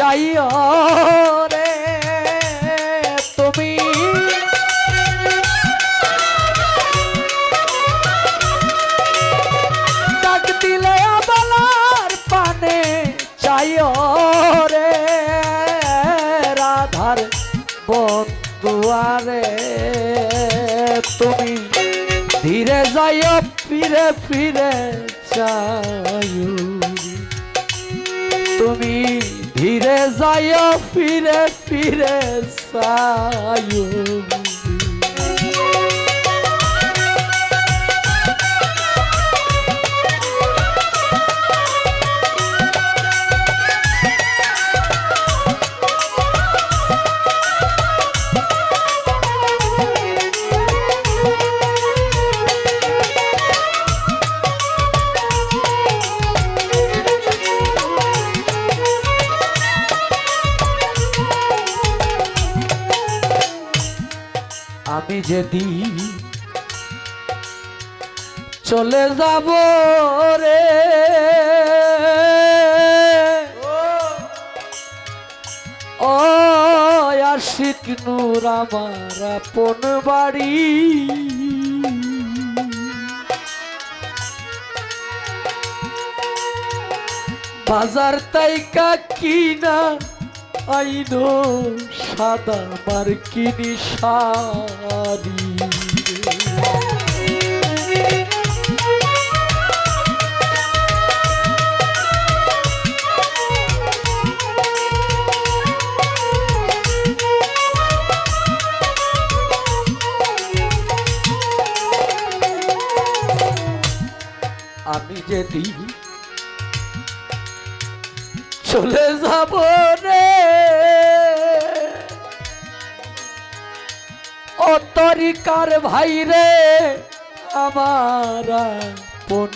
চাইও রে তুমি। ডাক দিলে আবালার পানে, চাইও রে রাধার বন্ধুয়ারে তুমি। ধীরে যাইও, ফিরে ফিরে চাইও। তুমি ধীরে যাইও ফিরে ফিরে চাইও যেদিন চলে যাব রে। ও আশিক নূর আমার আপন বাড়ি। বাজার তাইকা কিনা আইনো সাদা মার্কিনি শাড়ি। আমি যেদিন চলে যাব রে ও তরিকার ভাই রে, আমার পন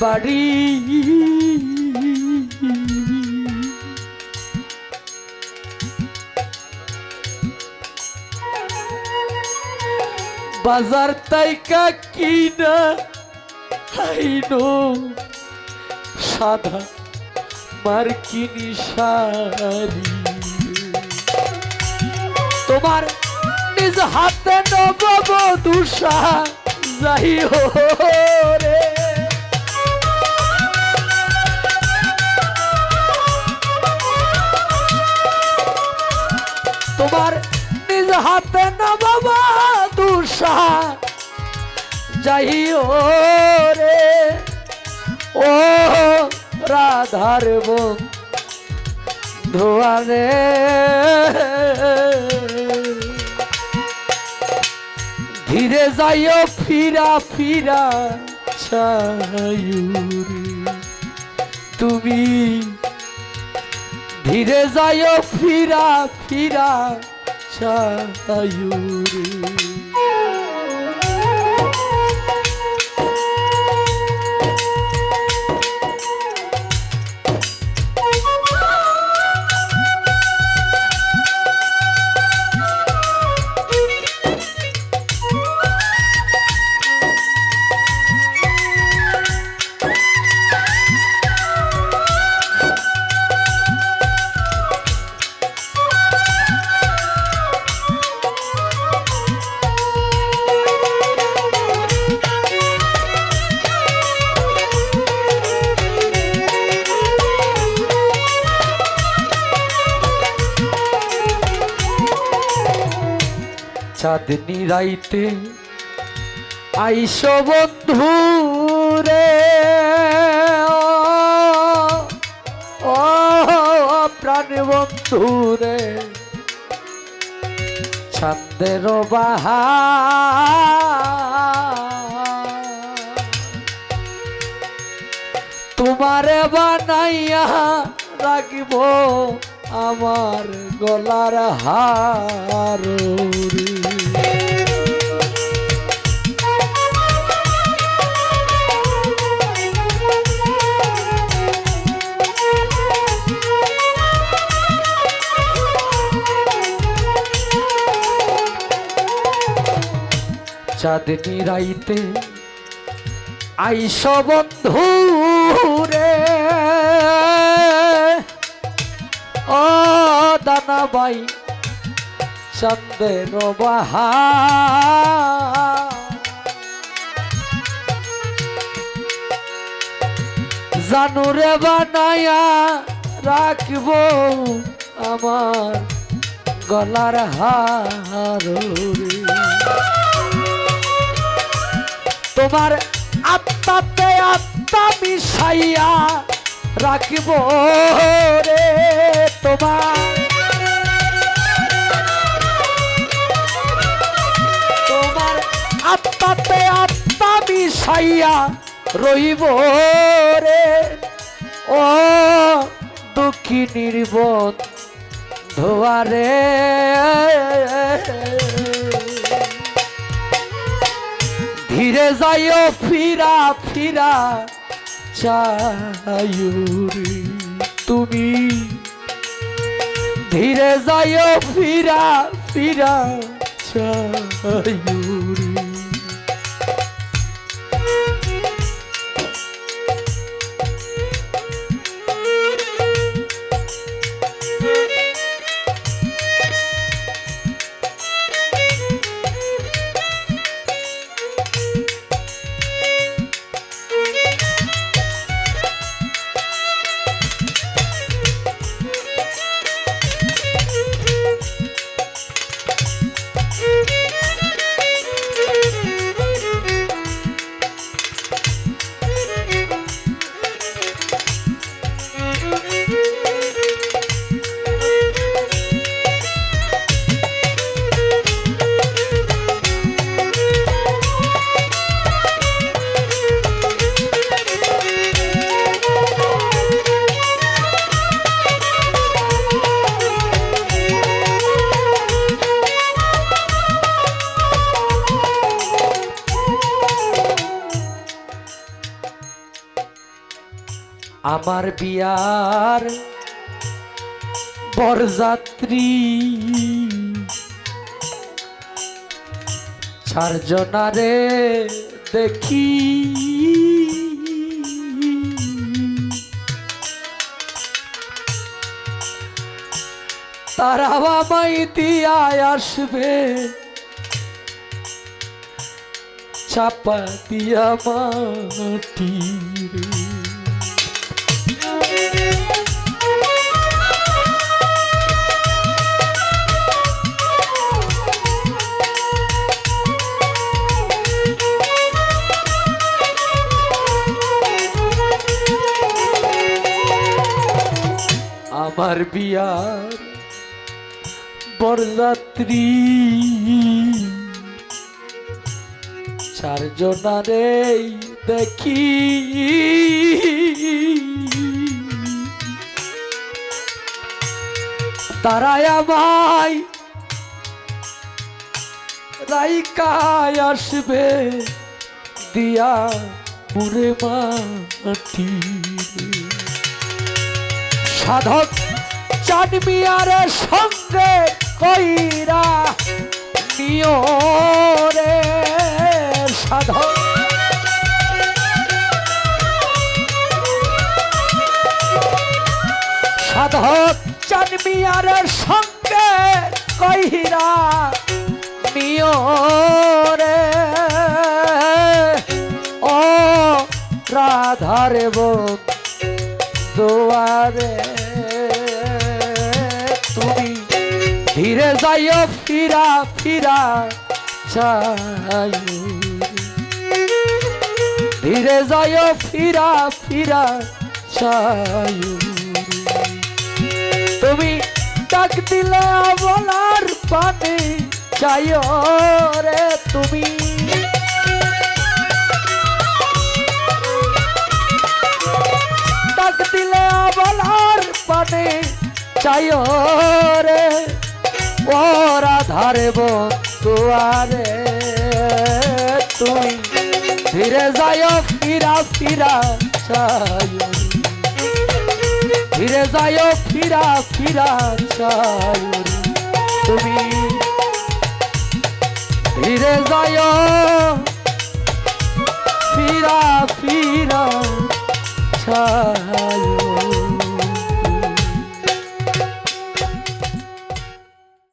বাড়ি বাজার তাইকা কিনা আইনো সাদা মার্কিনি শাড়ি। তোমার নিজ হাতে নবব দুষা যাই হো রে। তোমার নিজ হাতে নবব দুষা যাই রে। ও রাধার ধোয়ারে ধীরে যাইও ফিরা ফিরা ছায়ুরে। তুমি ধীরে যাইও ফিরা ফিরা ছায়ুরে। চাঁদনি রাইতে আইস বন্ধু রে। ও প্রাণ বন্ধু রে। ছন্দের বাহা তোমারে বানাইয়া রাখব আমার গলার হার। চাঁদনি রাইতে আইস বন্ধু রে। না বাই চন্দের বাহার জানুরে বানায়া রাখব আমার গলার হার। তোমার আত্মাতে আত্মা মিশাইয়া রাখব রে তোমার। তোমার আত্মাতে আত্মা মিশাইয়া রইব রে। ও দুঃখী নির্বন ধোয়ারে ধীরে যাইও ফিরা ফিরা চায়ুরি। তুমি ধীরে যাইও ফিরা ফিরা চায়ুরি। আমার বিয়ার বরযাত্রী। চারজনারে দেখি। তারা আমায় দিয়ায় আসবে। চাপা দিয়া মাটি। আমার বিয়ার বরযাত্রী। চারজনারে দেখি। তারাই আমায় রাইকায় আসবে দিয়া পুরে মাটি। সাধক চাঁদ সঙ্গে কইরা নিও রে সাধক সাধক চাঁদ সঙ্গে কইরা নিও রে। ও রাধারে বোন দুয়ারে ধীরে যাইও, ফিরা ফিরা চাই ধীরে যাইও, ফিরা ফিরা চাই তুমি ডাক দিলে বলার পানে চাইও রে তুমি। ডাক দিলে বলার পানে চাইও রে ওরা ধারে বন্ধুয়ারে তুমি ধীরে যাইও ফিরা ফিরা চাইও ধীরে যাইও ফিরা ফিরা চাইও তুমি ধীরে যাইও ফিরা ফিরা